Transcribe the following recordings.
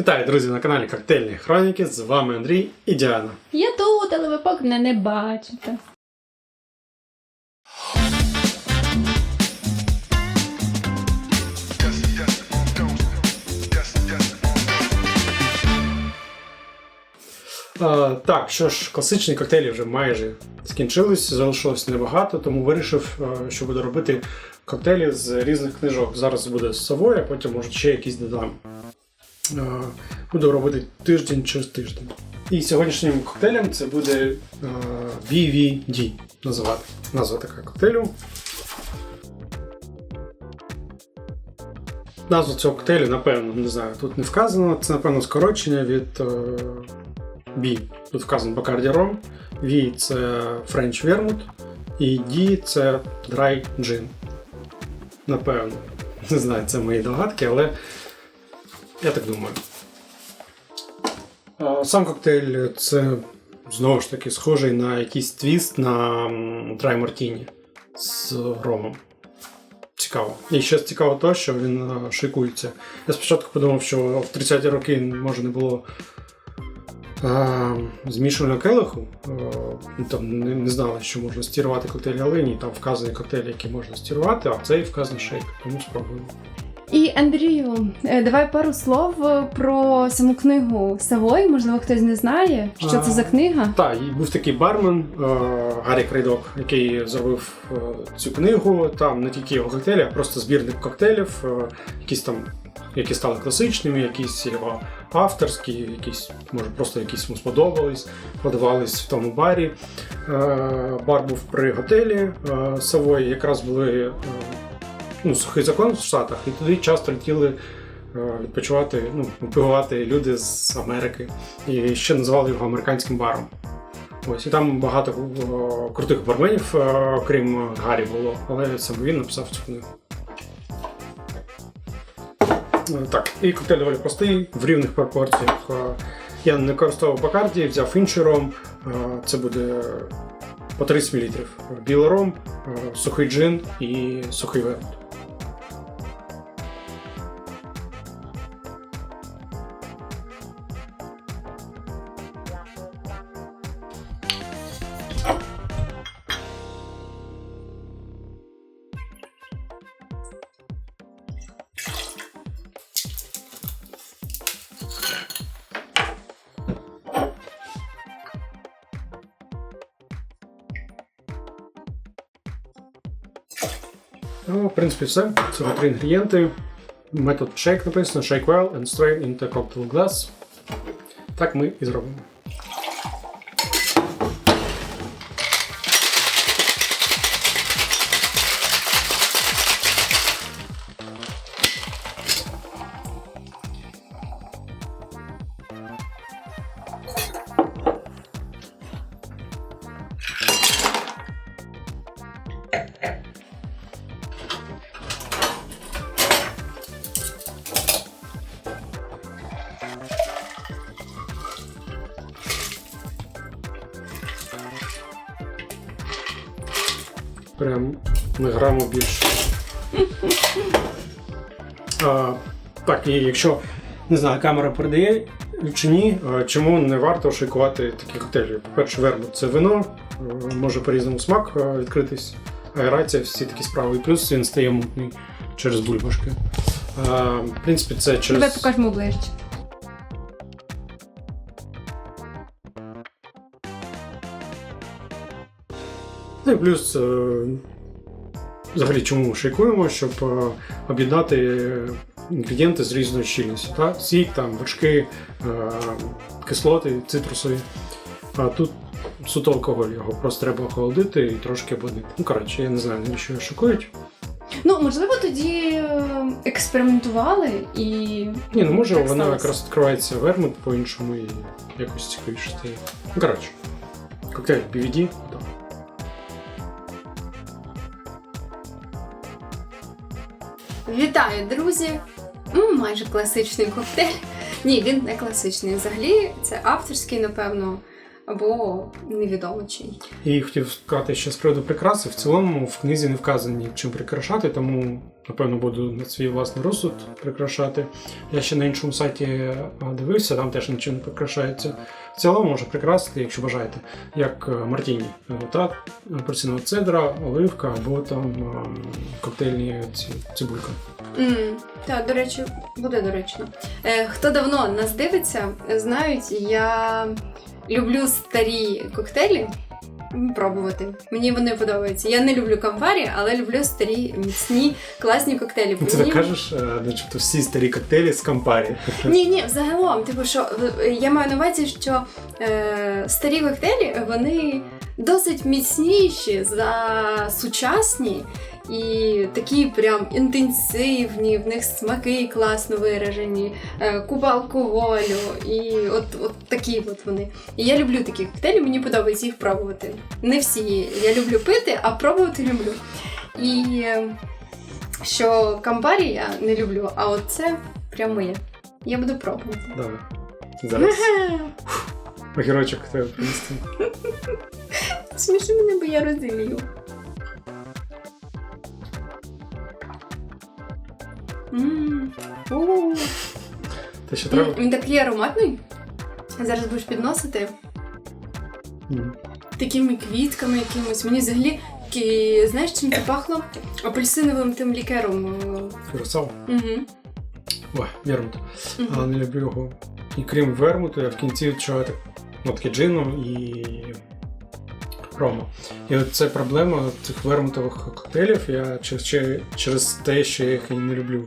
Вітаю, друзі, на каналі Коктейльні Хроніки. З вами Андрій і Діана. Я тут, але ви поки мене не бачите. А, так, що ж, класичні коктейлі вже майже скінчились, залишилось небагато, тому вирішив, а, що буду робити коктейлі з різних книжок. Зараз буде з совою, а потім може ще якісь додам. А, буду робити тиждень через тиждень. І сьогоднішнім коктейлем це буде VVD називати. Назва така коктейлю. Назву цього коктейлю, напевно, не знаю, тут не вказано. Це, напевно, скорочення від е, B. Тут вказано Bacardi Rum. V це French Vermouth. І D це Dry Gin. Напевно. Не знаю, це мої догадки, але я так думаю. Сам коктейль це знову ж таки схожий на якийсь твіст на м, Dry Martini з ромом. Цікаво. І ще цікаво те, що він шикується. Я спочатку подумав, що в 30-ті роки може не було змішувального келиху. Ну, там не, знали, що можна стірувати коктейлі, але ні, там вказані коктейлі, які можна стірувати, а цей вказаний шейк, тому спробуємо. І Андрію, е, давай пару слов е, про саму книгу Савой. Можливо, хтось не знає, що це за книга. Так, був такий бармен е, Гаррі Крейдок, який зробив е, цю книгу. Там не тільки його коктейлі, а просто збірник коктейлів, е, якісь там, які стали класичними, якісь його авторські, якісь, може, просто якісь йому сподобались, подавались в тому барі. Е, бар був при готелі е, Савої, якраз були е, ну, сухий закон в Штатах, і туди часто летіли. е, Відпочивати, ну, випивати люди з Америки. І ще називали його американським баром. Ось і там багато о, крутих барменів, е, окрім Гаррі, було, але саме він написав цю книгу. Е, Так, і коктейль доволі простий, в рівних пропорціях. Е, Я не використовував Бакарді, взяв інший ром. Е, Це буде по 30 мл. Білий ром, е, сухий джин і сухий вермут. В принципі, все. Це три інгредієнти. Метод shake написано shake well and strain into cocktail glass. Так ми і зробимо. На граму більше. А, так, і якщо не знаю, камера передає чи ні, чому не варто шикувати такі коктейлі? По-перше, вермут це вино, е, може по-різному смак е, відкритись, аерація, всі такі справи. І плюс він стає мутний через бульбашки. А, в принципі, це через. Давай покажемо ближче. Ну і плюс, е, взагалі, чому шейкуємо, щоб е, об'єднати інгредієнти з різною щільністю. Та? Сік, там, вершки, е, кислоти, цитрусові. А тут суто алкоголь, його просто треба охолодити і трошки обводити. Ну, коротше, я не знаю, навіщо його шикують. Ну, можливо, тоді е, експериментували і. Ні, ну може Так сталося. якраз відкривається вермут по-іншому і якось цікавіше стає. Ну, коротше, коктейль BVD, Вітаю, друзі! М, Майже класичний коктейль. Ні, він не класичний. Взагалі, це авторський, напевно, або невідомо чий. І хотів сказати ще з приводу прикраси. В цілому в книзі не вказані чим прикрашати, тому напевно, буду на свій власний розсуд прикрашати. Я ще на іншому сайті дивився, там теж нічого не прикрашається. В цілому може прикрасити, якщо бажаєте, як е, Мартіні. Е, Та апельсинова цедра, оливка або там ем, коктейльні ці, цибулька. Mm, так, до речі, буде доречно. Е, хто давно нас дивиться, знають, я люблю старі коктейлі пробувати. Мені вони подобаються. Я не люблю камфарі, але люблю старі, міцні, класні коктейлі. Ти Мені- так кажеш, е, начебто всі старі коктейлі з кампарі. Ні, ні, взагалом, типу, що е, я маю на увазі, що е, старі коктейлі вони досить міцніші за сучасні і такі прям інтенсивні, в них смаки класно виражені, е, купа алкоголю, і от, от такі от вони. І я люблю такі коктейлі, мені подобається їх пробувати. Не всі я люблю пити, а пробувати люблю. І е, що кампарі я не люблю, а от це прям моє. Я буду пробувати. Давай. Зараз огірочок тебе принести. Сміши мене, бо я розумію. Що М, треба? Він такий ароматний. Зараз будеш підносити такими квітками якимось. Мені взагалі такі, знаєш, чим це пахло? Апельсиновим тим лікером. Кюрасао. Угу. Ой, вермут. Але не люблю його. І крім вермуту, я в кінці відчуваю так нотки джину і рому. І от це проблема цих вермутових коктейлів. Я через, через, те, що я їх і не люблю.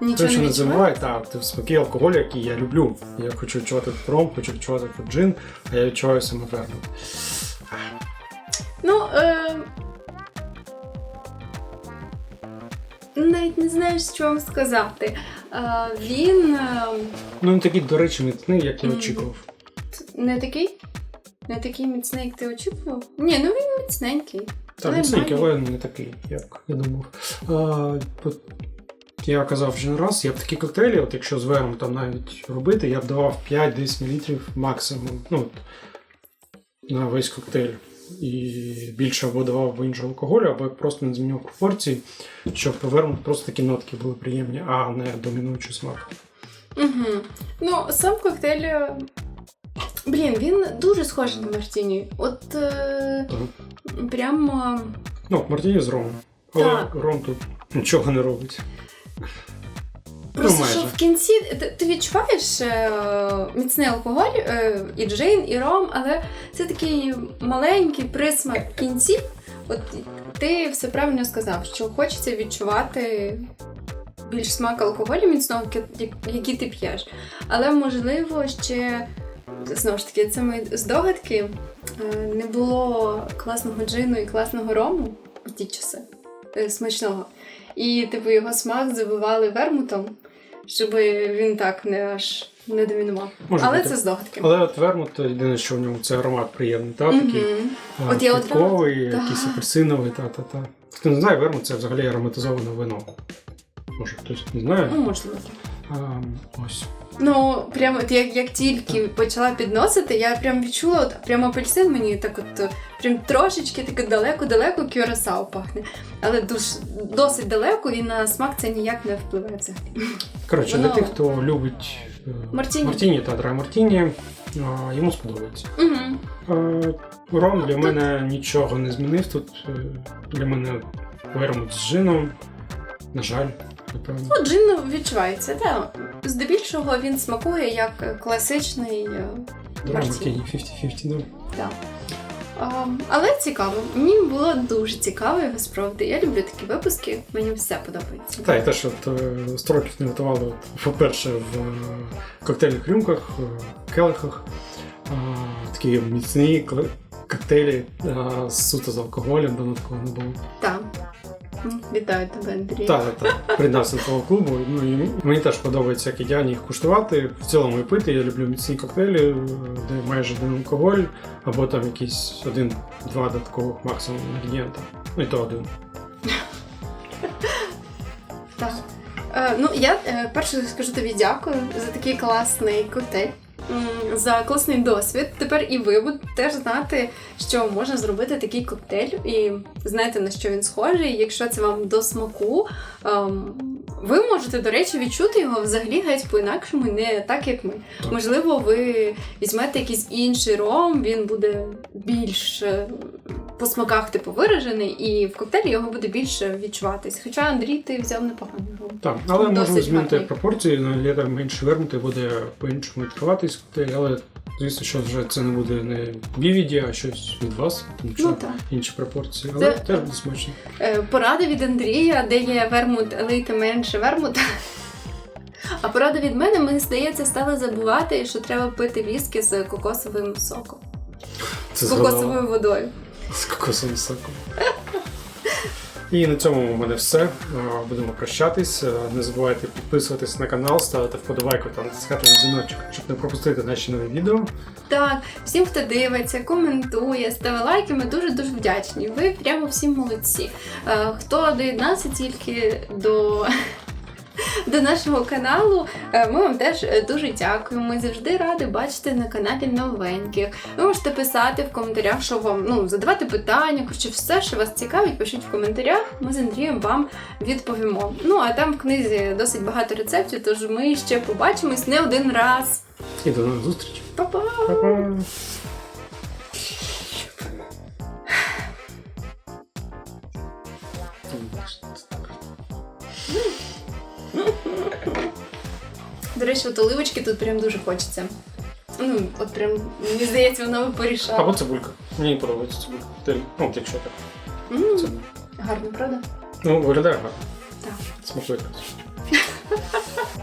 Нічого що не не так, це смаки алкоголю, які я люблю. Я хочу відчувати ром, хочу відчувати джин, а я відчуваю саме вермут. Ну, е... навіть не знаю, що вам сказати. Е, він е... Ну, не такий, до речі, міцний, як я очікував. не такий? Не такий міцний, як ти очікував? Ні, ну він міцненький. Так, міцненький, але не такий, як я думав. А, я казав вже не раз, я б такі коктейлі, от якщо з вером там навіть робити, я б давав 5-10 мл максимум. Ну, от, на весь коктейль. І більше або давав би іншого алкоголю, або просто не змінював пропорції, щоб вермут просто такі нотки були приємні, а не домінуючий смак. Угу. Ну, сам коктейль. Е, Блін, він дуже схожий на Мартіні. От е... Прямо. Ну, Мартіні з ромом. Але Так. ром тут нічого не робить. Просто ну, що в кінці ти, ти відчуваєш е, міцний алкоголь, е, і джин, і ром, але це такий маленький присмак в кінці. От ти все правильно сказав, що хочеться відчувати більш смак алкоголю міцного, який ти п'єш. Але можливо ще знову ж таки, це мої здогадки. е, Не було класного джину і класного рому у ті часи е, смачного. І типу його смак забивали вермутом, щоб він так не аж не домінував. Може Але бути. це здогадки. Але от вермут, єдине, що в ньому це аромат приємний, та, такий а, От я от квітковий, якийсь апельсиновий, та-та-та. Хто не знає, вермут це взагалі ароматизоване вино. Може, хтось не знає. Ну, можливо. А, ось. Ну, прямо от як, як тільки почала підносити, я прям відчула, от прямо апельсин мені так от е, прям трошечки таке далеко-далеко кюрасао пахне. Але дуже досить далеко і на смак це ніяк не впливає взагалі. Коротше, Воно- для тих, хто любить е, Мартіні. Мартіні та драй Мартіні, а, йому сподобається. Угу. Ром для мене нічого не змінив тут. Е, Для мене вермут з джином. На жаль. Ну, джин відчувається, та здебільшого він смакує як класичний. Мартіні. Мартіні 50-50, да. Да. А, але цікаво. Мені було дуже цікаво його спробувати. Я люблю такі випуски, мені все подобається. Так, і теж от е, 100 років не готували, по-перше, в е, коктейльних рюмках, е, келихах. Такі міцні коктейлі суто з алкоголем, давно такого не було. Так. Вітаю тебе, Андрій. Так, так, так. Приєднався до того клубу. Ну і мені теж подобається як ідеально їх куштувати. В цілому і пити. Я люблю міцні коктейлі, де майже один алкоголь, або там якісь один-два додаткових максимум інгредієнта. Ну і то один. Так. Е, ну, я е, перше скажу тобі дякую за такий класний коктейль. За класний досвід. Тепер і ви будете теж знати, що можна зробити такий коктейль, і знаєте на що він схожий. Якщо це вам до смаку, ем, ви можете, до речі, відчути його взагалі геть по-інакшому, не так як ми. Можливо, ви візьмете якийсь інший ром, він буде більш по смаках типу виражений, і в коктейлі його буде більше відчуватись. Хоча Андрій, ти взяв непоганий ром. Так, але можемо змінити гарний. пропорції, на літр менше вернути, буде по-іншому відкриватись коктейль, але звісно, що вже це не буде не BVD, а щось від вас, тому що Ну так. інші пропорції, але Це- теж буде смачно. Е, Порада від Андрія, де є вермут, лийте менше вермута. А порада від мене, мені здається, стали забувати, що треба пити віскі з кокосовим соком. Це З кокосовою водою. З кокосовим соком. І на цьому у мене все. Е, Будемо прощатись. Е, Не забувайте підписуватись на канал, ставити вподобайку та натискати на дзвіночок, щоб не пропустити наші нові відео. Так, всім, хто дивиться, коментує, ставить лайки, ми дуже дуже вдячні. Ви прямо всі молодці. Е, Хто доєднався тільки до. До нашого каналу Е, ми вам теж е, дуже дякуємо. Ми завжди раді бачити на каналі новеньких. Ви можете писати в коментарях, що вам ну задавати питання, коротше, все, що вас цікавить, пишіть в коментарях. Ми з Андрієм вам відповімо. Ну а там в книзі досить багато рецептів, тож ми ще побачимось не один раз. І до нових зустрічей. Па-па! Па-па! До речі, от оливочки тут прям дуже хочеться. Ну, от прям, мені здається, вона би порішала. Або цибулька. Мені подобається цибулька. Ти- Ну, от якщо так. М, Гарно, правда? ну, виглядає гарно. Так. Смакує.